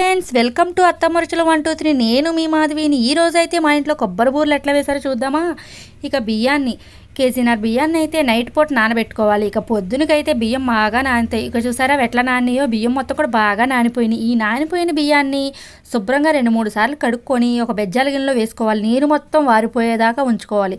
Friends welcome to అత్తమ్మరుచుల one two three. నేను మీ మాధవిని. ఈ రోజైతే మా ఇంట్లో కొబ్బరి బూరలు ఎట్లా వేసారో చూద్దామా? ఇక బియ్యాన్ని కేజీన్నర బియ్యాన్ని అయితే నైట్ పూట నానబెట్టుకోవాలి. ఇక పొద్దునకైతే బియ్యం బాగా నానుతాయి ఇక చూసారా ఎట్లా నానియో బియ్యం మొత్తం కూడా బాగా నానిపోయినాయి. ఈ నానిపోయిన బియ్యాన్ని శుభ్రంగా రెండు మూడు సార్లు కడుక్కొని ఒక బెజ్జాల గిన్నెలో వేసుకోవాలి. నీరు మొత్తం వారిపోయేదాకా ఉంచుకోవాలి.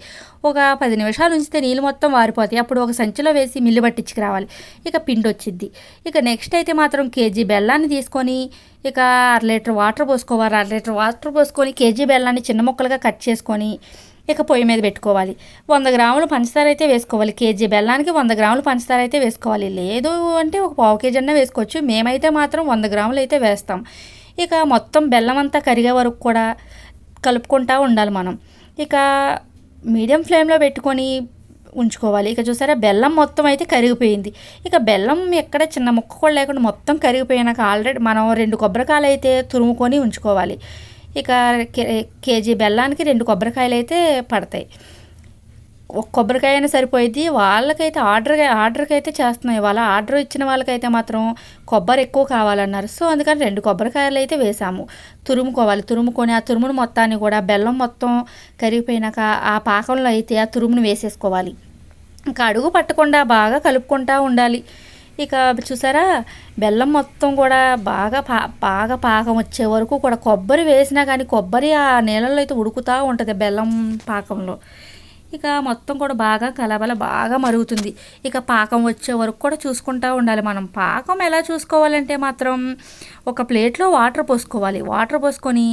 ఒక పది నిమిషాలు ఉంచితే నీళ్ళు మొత్తం వారిపోతాయి. అప్పుడు ఒక సంచిలో వేసి మిల్లు పట్టించుకురావాలి. ఇక పిండి వచ్చిద్ది. ఇక నెక్స్ట్ అయితే మాత్రం కేజీ బెల్లాన్ని తీసుకొని ఇక అర లీటర్ వాటర్ పోసుకోవాలి. అర లీటర్ వాటర్ పోసుకొని కేజీ బెల్లాన్ని చిన్న ముక్కలుగా కట్ చేసుకొని ఇక పొయ్యి మీద పెట్టుకోవాలి. వంద గ్రాములు పంచదార అయితే వేసుకోవాలి. కేజీ బెల్లానికి వంద గ్రాములు పంచదార అయితే వేసుకోవాలి. లేదు అంటే ఒక పావు కేజీ అన్న వేసుకోవచ్చు. మేమైతే మాత్రం వంద గ్రాములు అయితే వేస్తాం. ఇక మొత్తం బెల్లం అంతా కరిగే వరకు కూడా కలుపుకుంటూ ఉండాలి మనం. ఇక మీడియం ఫ్లేమ్లో పెట్టుకొని ఉంచుకోవాలి. ఇక చూసారా బెల్లం మొత్తం అయితే కరిగిపోయింది. ఇక బెల్లం ఎక్కడ చిన్న ముక్క కూడా లేకుండా మొత్తం కరిగిపోయినాక ఆల్రెడీ మనం రెండు కొబ్బరికాయలు అయితే తురుముకొని ఉంచుకోవాలి. ఇక కే కేజీ బెల్లానికి రెండు కొబ్బరికాయలు అయితే పడతాయి. ఒక కొబ్బరికాయ అయినా సరిపోయింది వాళ్ళకైతే ఆర్డర్ ఆర్డర్కి అయితే చేస్తున్నాయి. వాళ్ళ ఆర్డర్ ఇచ్చిన వాళ్ళకైతే మాత్రం కొబ్బరి ఎక్కువ కావాలన్నారు. సో అందుకని రెండు కొబ్బరికాయలు అయితే వేసాము. తురుముకోవాలి. తురుముకొని ఆ తురుమును మొత్తాన్ని కూడా బెల్లం మొత్తం కరిగిపోయినాక ఆ పాకంలో అయితే ఆ తురుమును వేసేసుకోవాలి. ఇంకా అడుగు పట్టకుండా బాగా కలుపుకుంటూ ఉండాలి. ఇక చూసారా? బెల్లం మొత్తం కూడా బాగా పా బాగా పాకం వచ్చే వరకు కూడా కొబ్బరి వేసినా కానీ కొబ్బరి ఆ నీళ్ళల్లో అయితే ఉడుకుతూ ఉంటుంది బెల్లం పాకంలో. ఇక మొత్తం కూడా బాగా కలబల బాగా మరుగుతుంది. ఇక పాకం వచ్చే వరకు కూడా చూసుకుంటూ ఉండాలి మనం. పాకం ఎలా చూసుకోవాలంటే మాత్రం ఒక ప్లేట్లో వాటర్ పోసుకోవాలి. వాటర్ పోసుకొని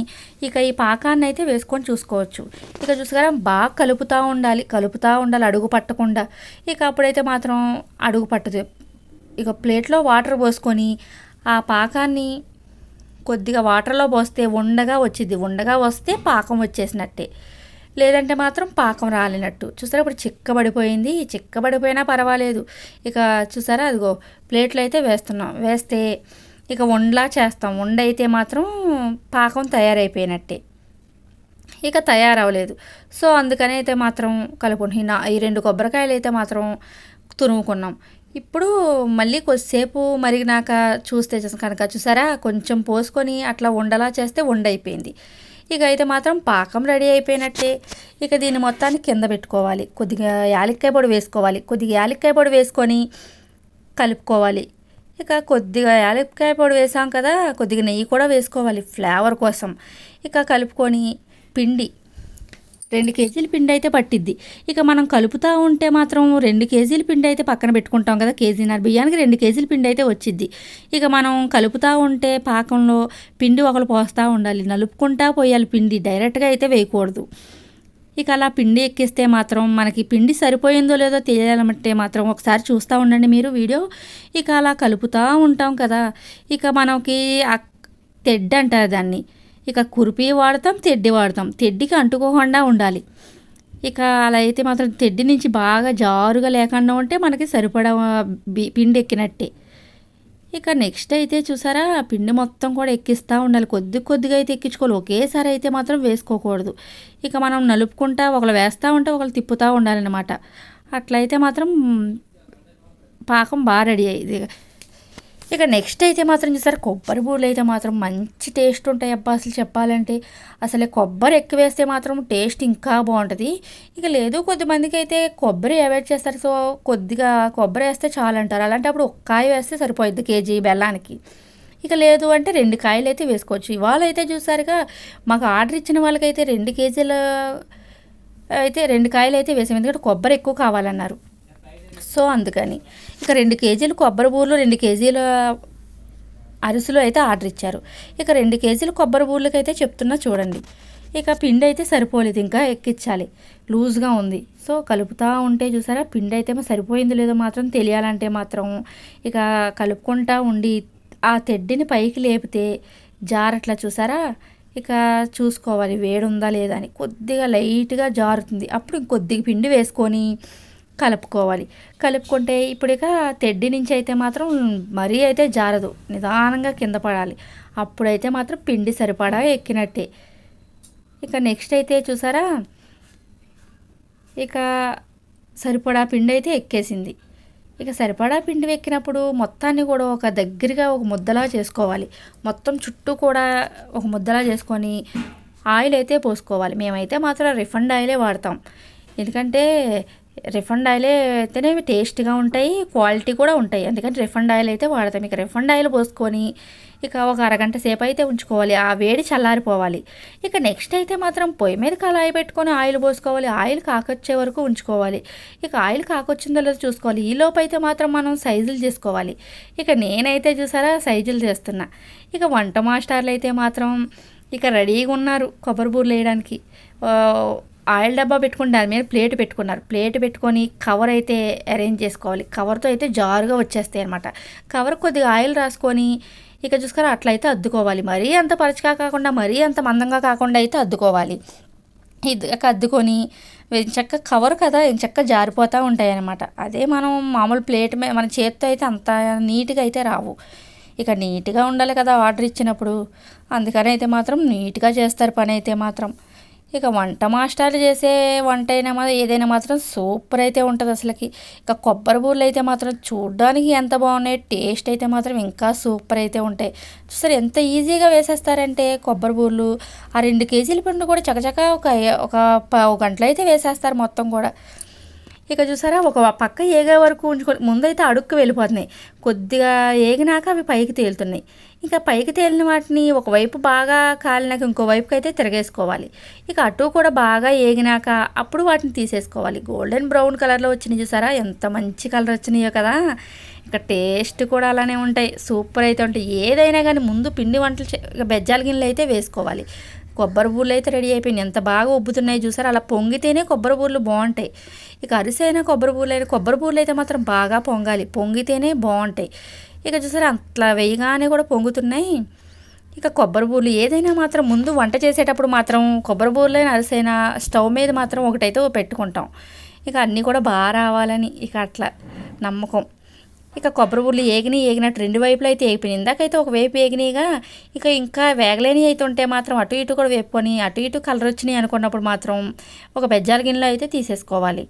ఇక ఈ పాకాన్ని అయితే వేసుకొని చూసుకోవచ్చు. ఇక చూసారా? బాగా కలుపుతూ ఉండాలి. కలుపుతూ ఉండాలి అడుగు పట్టకుండా. ఇక అప్పుడైతే మాత్రం అడుగు పట్టదు. ఇక ప్లేట్లో వాటర్ పోసుకొని ఆ పాకాన్ని కొద్దిగా వాటర్లో పోస్తే ఉండగా వచ్చింది ఉండగా వస్తే పాకం వచ్చేసినట్టే. లేదంటే మాత్రం పాకం రాలినట్టు. చూసారా? ఇప్పుడు చిక్కబడిపోయింది. చిక్కబడిపోయినా పర్వాలేదు. ఇక చూసారా? అదిగో ప్లేట్లు అయితే వేస్తున్నాం. వేస్తే ఇక ఉండలా చేస్తాం. ఉండ అయితే మాత్రం పాకం తయారైపోయినట్టే. ఇక తయారవలేదు సో అందుకని అయితే మాత్రం కలుపుకుంటున్నా ఈ రెండు కొబ్బరికాయలు అయితే మాత్రం తురుముకున్నాం. ఇప్పుడు మళ్ళీ కొద్దిసేపు మరిగినాక చూస్తే కనుక చూసారా? కొంచెం పోసుకొని అట్లా ఉండలా చేస్తే ఉండైపోయింది. ఇక అయితే మాత్రం పాకం రెడీ అయిపోయినట్టే. ఇక దీన్ని మొత్తాన్ని కింద పెట్టుకోవాలి. కొద్దిగా యాలక్కాయ పొడి వేసుకోవాలి. కొద్దిగా యాలక్కాయ పొడి వేసుకొని కలుపుకోవాలి. ఇక కొద్దిగా యాలక్కాయ పొడి వేసాం కదా కొద్దిగా నెయ్యి కూడా వేసుకోవాలి ఫ్లేవర్ కోసం. ఇక కలుపుకొని పిండి రెండు కేజీల పిండి అయితే పట్టిద్ది. ఇక మనం కలుపుతూ ఉంటే మాత్రం రెండు కేజీల పిండి అయితే పక్కన పెట్టుకుంటాం కదా కేజీన్నర బియ్యానికి రెండు కేజీల పిండి అయితే వచ్చిద్ది. ఇక మనం కలుపుతూ ఉంటే పాకంలో పిండి ఒకరు పోస్తూ ఉండాలి నలుపుకుంటా పోయాలి పిండి డైరెక్ట్గా అయితే వేయకూడదు. ఇక అలా పిండి ఎక్కిస్తే మాత్రం మనకి పిండి సరిపోయిందో లేదో తెలియాలంటే మాత్రం ఒకసారి చూస్తూ ఉండండి మీరు వీడియో. ఇక అలా కలుపుతూ ఉంటాం కదా ఇక మనకి తెడ్డంటారు దాన్ని. ఇక కురిపి వాడతాం తెడ్డి వాడతాం. తెడ్డికి అంటుకోకుండా ఉండాలి. ఇక అలా అయితే మాత్రం తెడ్డి నుంచి బాగా జారుగా లేకుండా ఉంటే మనకి సరిపడా పిండి ఎక్కినట్టే. ఇక నెక్స్ట్ అయితే చూసారా పిండి మొత్తం కూడా ఎక్కిస్తూ ఉండాలి. కొద్ది కొద్దిగా అయితే ఎక్కించుకోవాలి. ఒకేసారి అయితే మాత్రం వేసుకోకూడదు. ఇక మనం నలుపుకుంటా ఒకళ్ళు వేస్తూ ఉంటే ఒకళ్ళు తిప్పుతూ ఉండాలన్నమాట. అట్లయితే మాత్రం పాకం బాగా రెడీ అయ్యేది. ఇక నెక్స్ట్ అయితే మాత్రం చూసారు కొబ్బరి బూరెలు అయితే మాత్రం మంచి టేస్ట్ ఉంటాయి అబ్బా అసలు చెప్పాలంటే. అసలు కొబ్బరి ఎక్కువ వేస్తే మాత్రం టేస్ట్ ఇంకా బాగుంటుంది. ఇక లేదు కొద్దిమందికి అయితే కొబ్బరి అవాయిడ్ చేస్తారు. సో కొద్దిగా కొబ్బరి వేస్తే చాలంటారు. అలాంటప్పుడు ఒక కాయ వేస్తే సరిపోయిద్ది కేజీ బెల్లానికి. ఇక లేదు అంటే రెండు కాయలు అయితే వేసుకోవచ్చు. ఇవాళ అయితే చూసారుగా మాకు ఆర్డర్ ఇచ్చిన వాళ్ళకైతే రెండు కేజీల అయితే రెండు కాయలు అయితే వేసాం ఎందుకంటే కొబ్బరి ఎక్కువ కావాలన్నారు. సో అందుకని. ఇక రెండు కేజీలు కొబ్బరి బూర్లు రెండు కేజీల అరిసెలు అయితే ఆర్డర్ ఇచ్చారు. ఇక రెండు కేజీలు కొబ్బరి బూర్లకి అయితే చెప్తున్నా చూడండి. ఇక పిండి అయితే సరిపోలేదు ఇంకా ఎక్కించాలి. లూజ్గా ఉంది. సో కలుపుతూ ఉంటే చూసారా పిండి అయితే సరిపోయింది లేదో మాత్రం తెలియాలంటే మాత్రం. ఇక కలుపుకుంటా ఉండి ఆ తెడ్డిని పైకి లేపితే జారట్లా చూసారా? ఇక చూసుకోవాలి వేడుందా లేదా అని. కొద్దిగా లైట్గా జారుతుంది. అప్పుడు ఇంకొద్దిగా పిండి వేసుకొని కలుపుకోవాలి. కలుపుకుంటే ఇప్పుడు ఇక తెడ్డి నుంచి అయితే మాత్రం మరీ అయితే జారదు. నిదానంగా కింద పడాలి. అప్పుడైతే మాత్రం పిండి సరిపడా ఎక్కినట్టే. ఇక నెక్స్ట్ అయితే చూసారా? ఇక సరిపడా పిండి అయితే ఎక్కేసింది. ఇక సరిపడా పిండి ఎక్కినప్పుడు మొత్తాన్ని కూడా ఒక దగ్గరగా ఒక ముద్దలా చేసుకోవాలి. మొత్తం చుట్టూ కూడా ఒక ముద్దలా చేసుకొని ఆయిల్ అయితే పోసుకోవాలి. మేమైతే మాత్రం రిఫండ్ ఆయిలే వాడతాం. ఎందుకంటే రిఫండ్ ఆయిలే అయితేనే టేస్ట్గా ఉంటాయి క్వాలిటీ కూడా ఉంటాయి. అందుకని రిఫండ్ ఆయిల్ అయితే వాడతాం. ఇక రిఫండ్ ఆయిల్ పోసుకొని ఇక ఒక అరగంట సేపు అయితే ఉంచుకోవాలి. ఆ వేడి చల్లారిపోవాలి. ఇక నెక్స్ట్ అయితే మాత్రం పొయ్యి మీద కళాయి పెట్టుకొని ఆయిల్ పోసుకోవాలి. ఆయిల్ కాకొచ్చే వరకు ఉంచుకోవాలి. ఇక ఆయిల్ కాకొచ్చిందో లేదో చూసుకోవాలి. ఈ లోపు అయితే మాత్రం మనం సైజులు చేసుకోవాలి. ఇక నేనైతే చూసారా సైజులు చేస్తున్నా. ఇక వంట మాస్టర్లు అయితే మాత్రం ఇక రెడీగా ఉన్నారు. కొబ్బరి బూర్లు వేయడానికి. ఆయిల్ డబ్బా పెట్టుకుని దాని మీద ప్లేట్ పెట్టుకున్నారు. ప్లేట్ పెట్టుకొని కవర్ అయితే అరేంజ్ చేసుకోవాలి. కవర్తో అయితే జారుగా వచ్చేస్తాయి అనమాట కవర్ కొద్దిగా ఆయిల్ రాసుకొని ఇక చూసుకొని అట్లయితే అద్దుకోవాలి. మరీ అంత పరచగా కాకుండా మరీ అంత మందంగా కాకుండా అయితే అద్దుకోవాలి. ఇది అద్దుకొని చెక్క కవర్ కదా చెక్క జారిపోతూ ఉంటాయి అనమాట అదే మనం మామూలు ప్లేట్ మీద మన చేతితో అయితే అంత నీట్గా అయితే రావు. ఇక నీట్గా ఉండాలి కదా ఆర్డర్ ఇచ్చినప్పుడు. అందుకని అయితే మాత్రం నీట్గా చేస్తారు పని అయితే మాత్రం. ఇక వంట మాస్టర్లు చేసే వంట అయినా మాత్రం ఏదైనా మాత్రం సూపర్ అయితే ఉంటుంది అసలుకి. ఇక కొబ్బరి బూరలు అయితే మాత్రం చూడడానికి ఎంత బాగున్నాయి టేస్ట్ అయితే మాత్రం ఇంకా సూపర్ అయితే ఉంటాయి. చూసారు ఎంత ఈజీగా వేసేస్తారంటే కొబ్బరి బూరలు. ఆ రెండు కేజీల పండు కూడా చకచక ఒక ఒక గంటలో అయితే వేసేస్తారు మొత్తం కూడా. ఇక చూసారా ఒక పక్క ఏగే వరకు ఉంచుకొని ముందైతే అడుక్కు వెళ్ళిపోతున్నాయి. కొద్దిగా ఏగినాక అవి పైకి తేలుతున్నాయి. ఇంకా పైకి తేలిన వాటిని ఒకవైపు బాగా కాలినాక ఇంకోవైపుకి అయితే తిరగేసుకోవాలి. ఇక అటు కూడా బాగా ఏగినాక అప్పుడు వాటిని తీసేసుకోవాలి. గోల్డెన్ బ్రౌన్ కలర్లో వచ్చినాయి చూసారా ఎంత మంచి కలర్ వచ్చినాయో కదా. ఇక టేస్ట్ కూడా అలానే ఉంటాయి. సూపర్ అయితే ఉంటాయి. ఏదైనా కానీ ముందు పిండి వంటలు బెజ్జాల గిన్నెలు అయితే వేసుకోవాలి. కొబ్బరి బూర్లు అయితే రెడీ అయిపోయినాయి. ఎంత బాగా ఉబ్బుతున్నాయి చూసారు? అలా పొంగితేనే కొబ్బరి బూర్లు బాగుంటాయి. ఇక అరిసైనా కొబ్బరి బూర్లు అయినా కొబ్బరి బూర్లు అయితే మాత్రం బాగా పొంగాలి. పొంగితేనే బాగుంటాయి. ఇక చూసారు? అట్లా వేయగానే కూడా పొంగుతున్నాయి. ఇక కొబ్బరి బూర్లు ఏదైనా మాత్రం ముందు వంట చేసేటప్పుడు మాత్రం కొబ్బరి బూర్లైన అరిసైనా స్టవ్ మీద మాత్రం ఒకటైతే పెట్టుకుంటాం. ఇక అన్నీ కూడా బాగా రావాలని. ఇక అట్లా నమ్మకం. ఇక కొబ్బరి బుర్లు ఏగినాయి ఏగినట్టు రెండు వైపులు అయితే ఏగిపోయినాయి. ఇందాకైతే ఒక వైపు ఏగినాయిగా ఇక ఇంకా వేగలేని అయితే ఉంటే మాత్రం అటు ఇటు కూడా వేపుకొని అటు ఇటు కలర్ వచ్చినాయి అనుకున్నప్పుడు మాత్రం ఒక బెజ్జాల గిన్నెలో అయితే తీసేసుకోవాలి.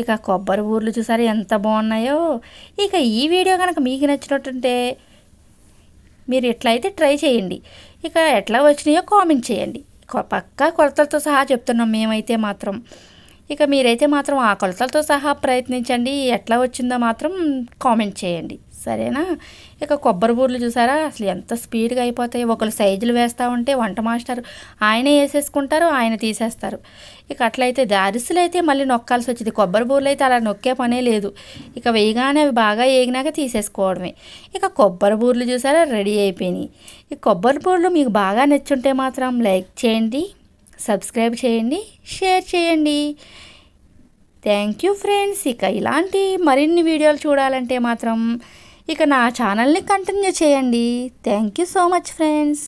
ఇక కొబ్బరి బూర్లు చూసారు ఎంత బాగున్నాయో. ఇక ఈ వీడియో కనుక మీకు నచ్చినట్టుంటే మీరు ఎట్లయితే ట్రై చేయండి. ఇక ఎట్లా వచ్చినాయో కామెంట్ చేయండి. పక్కా కొలతలతో సహా చెప్తున్నాం మేమైతే మాత్రం. ఇక మీరైతే మాత్రం ఆ కొలతలతో సహా ప్రయత్నించండి. ఎట్లా వచ్చిందో మాత్రం కామెంట్ చేయండి. సరేనా? ఇక కొబ్బరి బూర్లు చూసారా? అసలు ఎంత స్పీడ్గా అయిపోతాయి. ఒకరు సైజులు వేస్తూ ఉంటే వంట మాస్టర్ ఆయనే వేసేసుకుంటారు ఆయన తీసేస్తారు. ఇక అట్లయితే దారిసులు అయితే మళ్ళీ నొక్కాల్సి వచ్చింది. కొబ్బరి బూర్లు అయితే అలా నొక్కే పనే లేదు. ఇక వేయగానే అవి బాగా వేగినాక తీసేసుకోవడమే. ఇక కొబ్బరి బూర్లు చూసారా? రెడీ అయిపోయినాయి. ఈ కొబ్బరి బూర్లు మీకు బాగా నచ్చుంటే మాత్రం లైక్ చేయండి. సబ్స్క్రైబ్ చేయండి షేర్ చేయండి. Thank you friends. ఇక ఇలాంటి మరిన్ని వీడియోలు చూడాలంటే మాత్రం ఇక నా ఛానల్ని కంటిన్యూ చేయండి. Thank you so much friends.